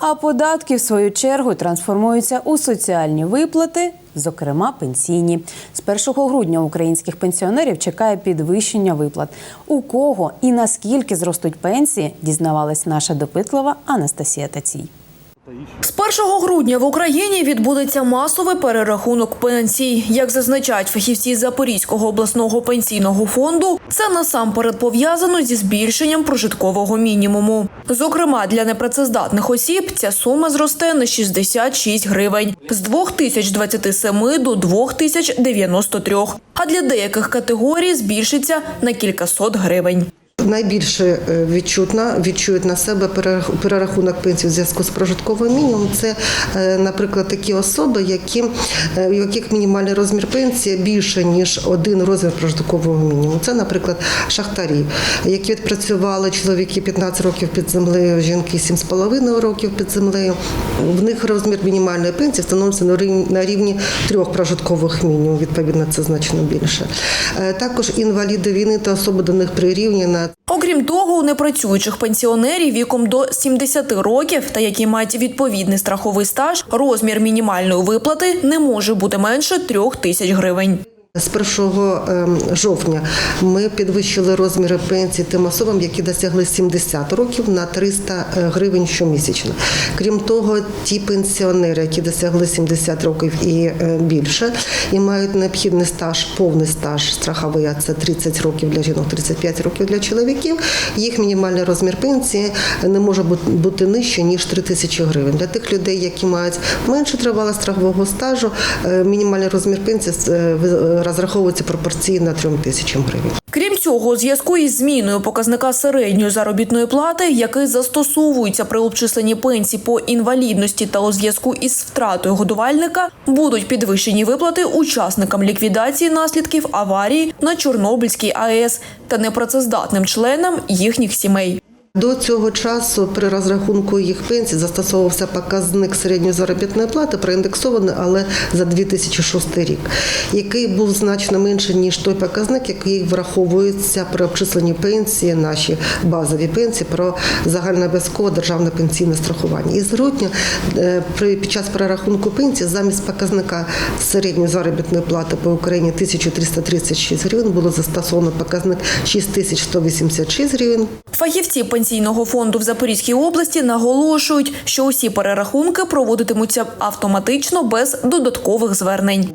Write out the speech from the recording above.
А податки, в свою чергу, трансформуються у соціальні виплати, зокрема пенсійні. З 1 грудня українських пенсіонерів чекає підвищення виплат. У кого і наскільки зростуть пенсії, дізнавалась наша допитлива Анастасія Тацій. З 1 грудня в Україні відбудеться масовий перерахунок пенсій. Як зазначають фахівці Запорізького обласного пенсійного фонду, це насамперед пов'язано зі збільшенням прожиткового мінімуму. Зокрема, для непрацездатних осіб ця сума зросте на 66 гривень з 2027 до 2093, а для деяких категорій збільшиться на кількасот гривень. Найбільше е, відчутна відчують на себе перерахунок пенсії в зв'язку з прожитковим мінімумом. Це, е, наприклад, такі особи, які е, у яких мінімальний розмір пенсії більше ніж один розмір прожиткового мінімуму. Це, наприклад, шахтарі, які відпрацювали чоловіки 15 років під землею, жінки 7,5 років під землею. В них розмір мінімальної пенсії встановлюється на рівні, на рівні трьох прожиткових мінімумів. Відповідно, це значно більше. Також інваліди війни та особи до них прирівняні Окрім того, у непрацюючих пенсіонерів віком до 70 років та які мають відповідний страховий стаж, розмір мінімальної виплати не може бути менше трьох тисяч гривень. З 1 ем, жовтня ми підвищили розміри пенсії тим особам, які досягли 70 років на 300 гривень щомісячно. Крім того, ті пенсіонери, які досягли 70 років і е, більше, і мають необхідний стаж, повний стаж страховий, а це 30 років для жінок, 35 років для чоловіків. Їх мінімальний розмір пенсії не може бути- нижче ніж 3 тисячі гривень. Для тих людей, які мають менше тривалого страхового стажу, е, мінімальний розмір пенсії е, розраховується пропорційно 3 тисячам гривень. Крім цього, у зв'язку із зміною показника середньої заробітної плати, який застосовується при обчисленні пенсій по інвалідності та у зв'язку із втратою годувальника, будуть підвищені виплати учасникам ліквідації наслідків аварії на Чорнобильській АЕС та непрацездатним членам їхніх сімей. До цього часу при розрахунку їх пенсій застосовувався показник середньої заробітної плати, проіндексований, але за 2006 рік, який був значно менше ніж той показник, який враховується при обчисленні пенсії, наші базові пенсії про загальнообов'язкове державне пенсійне страхування. І з грудня е, під час перерахунку пенсії замість показника середньої заробітної плати по Україні 1336 гривень було застосовано показник 6186 гривень. Фахівці пенсійного фонду в Запорізькій області наголошують, що усі перерахунки проводитимуться автоматично без додаткових звернень.